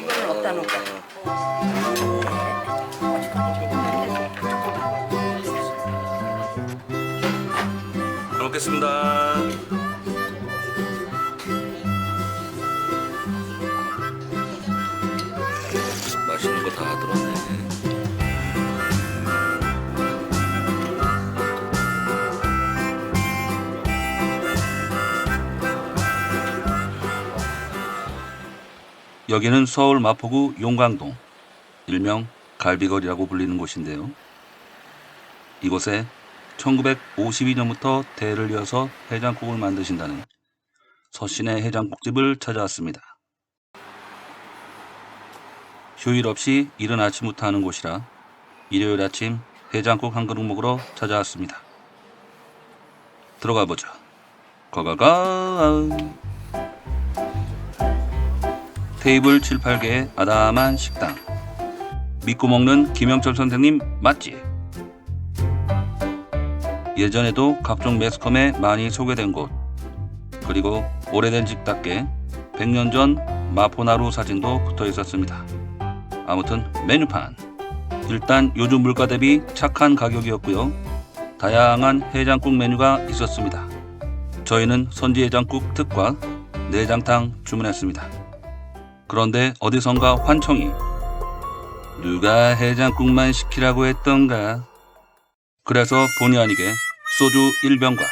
이거는 어디다 놓을까? 잘 먹겠습니다. 여기는 서울 마포구 용광동, 일명 갈비거리라고 불리는 곳인데요. 이곳에 1952년부터 대를 이어서 해장국을 만드신다는 서신의 해장국집을 찾아왔습니다. 휴일 없이 이른 아침부터 하는 곳이라 일요일 아침 해장국 한 그릇 먹으러 찾아왔습니다. 들어가 보자. 가가가. 테이블 7, 8개의 아담한 식당. 믿고 먹는 김영철 선생님 맛집. 예전에도 각종 매스컴에 많이 소개된 곳 그리고 오래된 집답게 100년 전 마포나루 사진도 붙어 있었습니다. 아무튼 메뉴판 일단 요즘 물가 대비 착한 가격이었고요. 다양한 해장국 메뉴가 있었습니다. 저희는 선지 해장국 특과 내장탕 주문했습니다. 그런데 어디선가 환청이 누가 해장국만 시키라고 했던가 그래서 본의 아니게 소주 1병과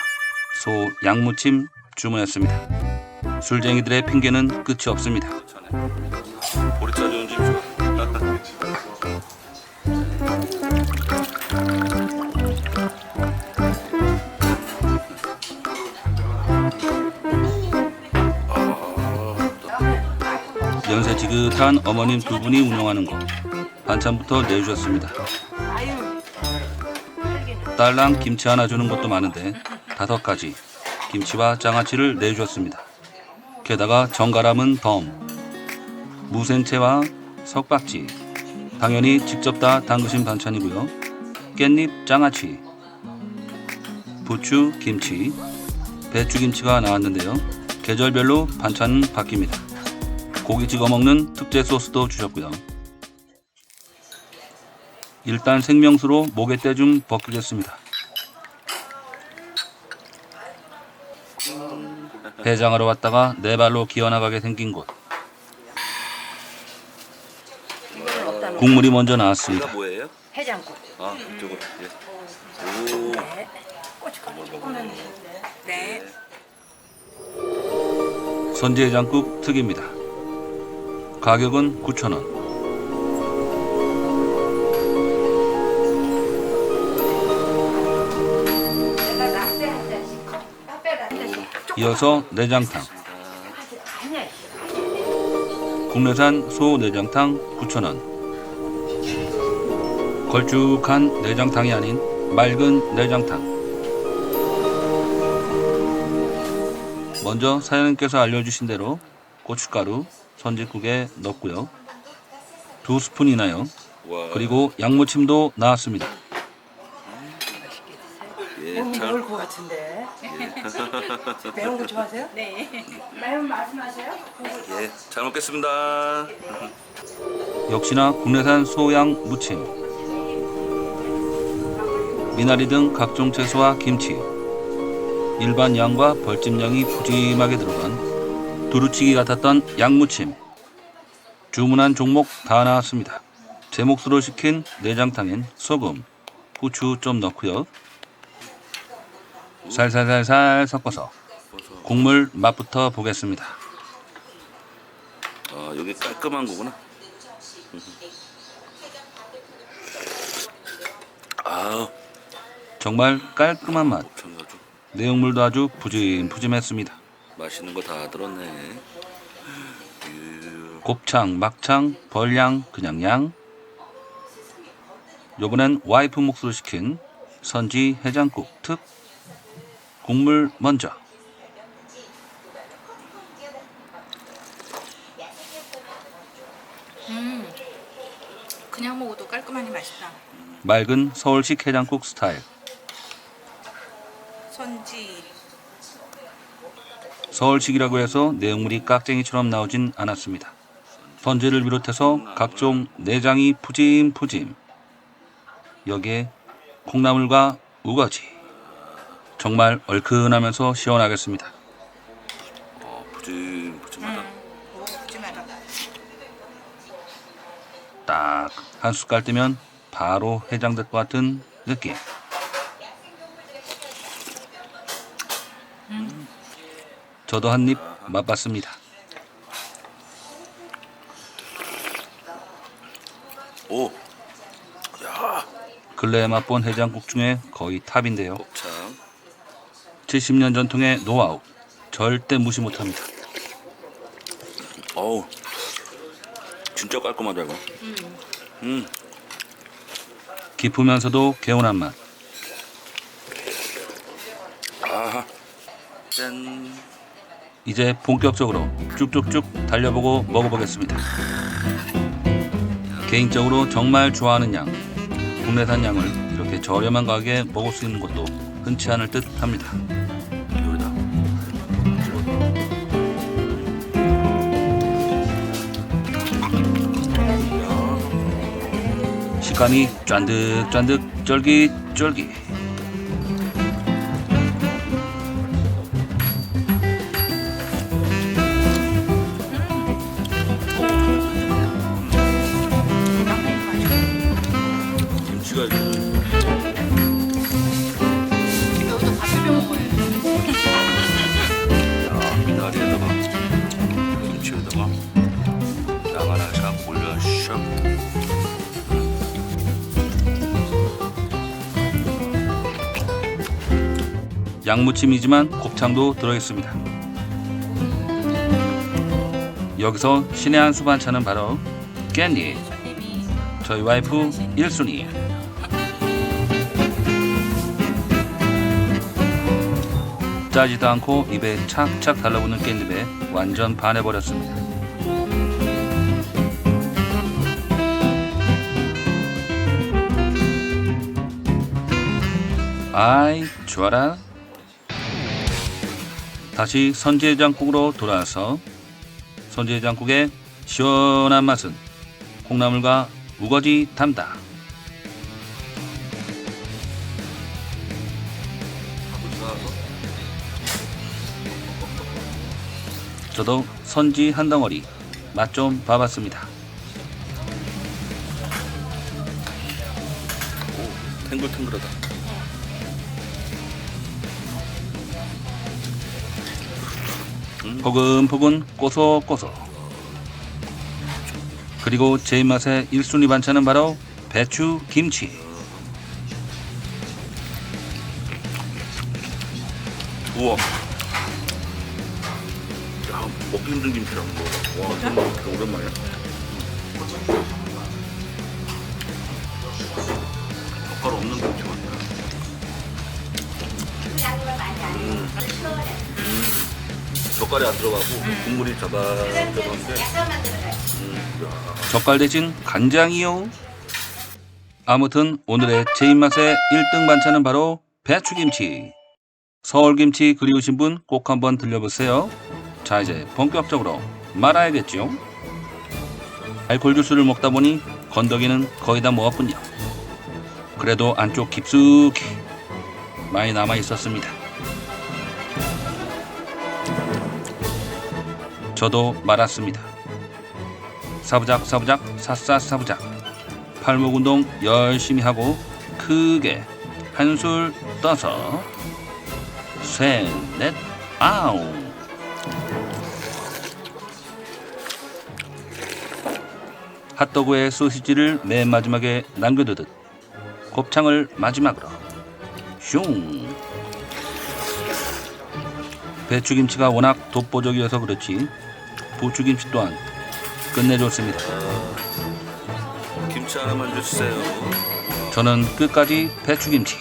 소 양무침 주문했습니다. 술쟁이들의 핑계는 끝이 없습니다. 지긋한 어머님 두 분이 운영하는 곳 반찬부터 내주셨습니다. 딸랑 김치 하나 주는 것도 많은데 다섯 가지 김치와 장아찌를 내주었습니다. 게다가 정가람은 덤, 무생채와 석박지, 당연히 직접 다 담그신 반찬이고요. 깻잎 장아찌, 부추 김치, 배추 김치가 나왔는데요. 계절별로 반찬은 바뀝니다. 고기 찍어 먹는 특제 소스도 주셨고요. 일단 생명수로 목에 때 좀 벗기겠습니다. 해장하러 왔다가 네 발로 기어나가게 생긴 곳. 국물이 먼저 나왔습니다. 뭐예요? 해장국. 아, 이쪽으로. 예. 오. 네. 고춧가루 조금만 네. 선지해장국 특입니다. 가격은 9,000원. 내가 라떼 한 잔씩. 라떼 한 잔씩. 이어서 내장탕. 국내산 소 내장탕 9,000원. 걸쭉한 내장탕이 아닌 맑은 내장탕. 먼저 사장님께서 알려주신 대로 고춧가루 선지국에 넣고요. 두 스푼이나요. 와. 그리고 양무침도 나왔습니다. 예, 잘. 매울 것 같은데. 매운 거 좋아하세요? 네. 매운 말씀하세요? 예, 잘 먹겠습니다. 역시나 국내산 소양 무침, 미나리 등 각종 채소와 김치, 일반 양과 벌집 양이 푸짐하게 들어간 두루치기 같았던 양무침, 주문한 종목 다 나왔습니다. 제 몫으로 시킨 내장탕엔 소금, 후추 좀 넣고요. 살살살살 섞어서 국물 맛부터 보겠습니다. 아, 여기 깔끔한 거구나. 아, 정말 깔끔한 맛. 내용물도 아주 푸짐푸짐했습니다. 맛있는 거 다 들었네. 유, 곱창, 막창, 벌양, 그냥 양. 요번엔 와이프 몫으로 시킨 선지 해장국 특. 국물 먼저. 그냥 먹어도 깔끔하니 맛있다. 맑은 서울식 해장국 스타일. 선지 서울식이라고 해서 내용물이 깍쟁이처럼 나오진 않았습니다. 선지를 비롯해서 각종 내장이 푸짐푸짐. 여기에 콩나물과 우거지. 정말 얼큰하면서 시원하겠습니다. 어, 부짐부짐하다. 오, 푸짐하다. 딱 한 숟갈 뜨면 바로 해장될 것 같은 느낌. 저도 한 입 맛봤습니다. 오, 야, 근래에 맛본 해장국 중에 거의 탑인데요. 곱창. 70년 전통의 노하우 절대 무시 못합니다. 어우, 진짜 깔끔하다 이거. 음, 깊으면서도 개운한 맛. 아하. 짠. 이제 본격적으로 쭉쭉쭉 달려보고 먹어보겠습니다. 개인적으로 정말 좋아하는 양, 국내산 양을 이렇게 저렴한 가격에 먹을 수 있는 것도 흔치 않을 듯 합니다. 여기다. 식감이 쫀득쫀득 쫄깃쫄깃. 양무침이지만 곱창도 들어있습니다. 여기서 신의 한 수 반찬은 바로 깻잎. 저희 와이프 1순위. 짜지도 않고 입에 착착 달라붙는 깻잎에 완전 반해버렸습니다. 아이 좋아라. 다시 선지해장국으로 돌아와서 선지해장국의 시원한 맛은 콩나물과 우거지 담다. 저도 선지 한 덩어리 맛 좀 봐봤습니다. 탱글탱글하다. 포근포근 꼬소꼬소. 그리고 제 입맛의 1순위 반찬은 바로 배추 김치. 우와. 야, 먹기 힘든 김치라는 거. 와, 정말 오랜만이야. 젓갈 없는 김치 같다. 음. 음. 젓갈이 안 들어가고 국물이 자글자글한데 음, 야. 젓갈 대신 간장이요. 아무튼 오늘의 제 입맛의 1등 반찬은 바로 배추김치. 서울김치 그리우신 분 꼭 한번 들려보세요. 자 이제 본격적으로 말아야겠죠. 알콜 주스를 먹다 보니 건더기는 거의 다 먹었군요. 그래도 안쪽 깊숙이 많이 남아 있었습니다. 저도 말았습니다. 사부작 사부작 사싸 사부작. 팔목 운동 열심히 하고 크게 한술 떠서 셋넷 아우 핫도그의 소시지를 맨 마지막에 남겨두듯 곱창을 마지막으로 슝. 배추김치가 워낙 독보적이어서 그렇지 부추김치 또한 끝내줬습니다. 김치 하나만 주세요. 저는 끝까지 배추김치.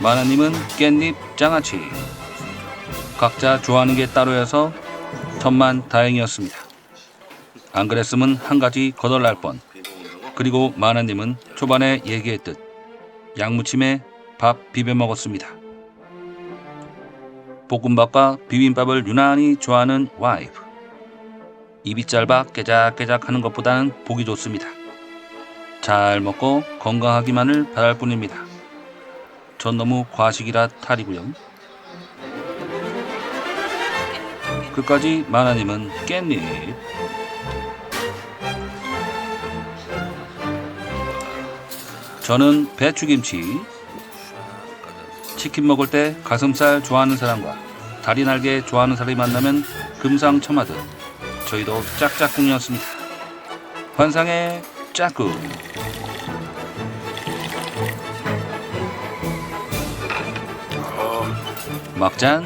마나님은 깻잎 장아찌. 각자 좋아하는 게 따로여서 천만 다행이었습니다. 안 그랬으면 한 가지 거덜날 뻔. 그리고 마나님은 초반에 얘기했듯 양무침에 밥 비벼 먹었습니다. 볶음밥과 비빔밥을 유난히 좋아하는 와이프. 입이 짧아 깨작깨작 하는 것보다는 보기 좋습니다. 잘 먹고 건강하기만을 바랄 뿐입니다. 전 너무 과식이라 탈이고요. 끝까지 마나님은 깻잎. 저는 배추김치. 치킨 먹을 때 가슴살 좋아하는 사람과 다리 날개 좋아하는 사람이 만나면 금상첨화듯 저희도 짝짝꿍이었습니다. 환상의 짝꿍. 막잔.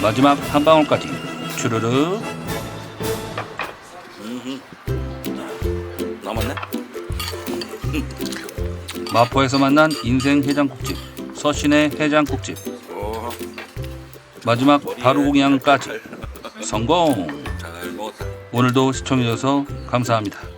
마지막 한 방울까지 추르르 남았네? 마포에서 만난 인생 해장국집 서신의 해장국집 어, 마지막 바루공양까지 성공 잘 먹었다. 오늘도 시청해주셔서 감사합니다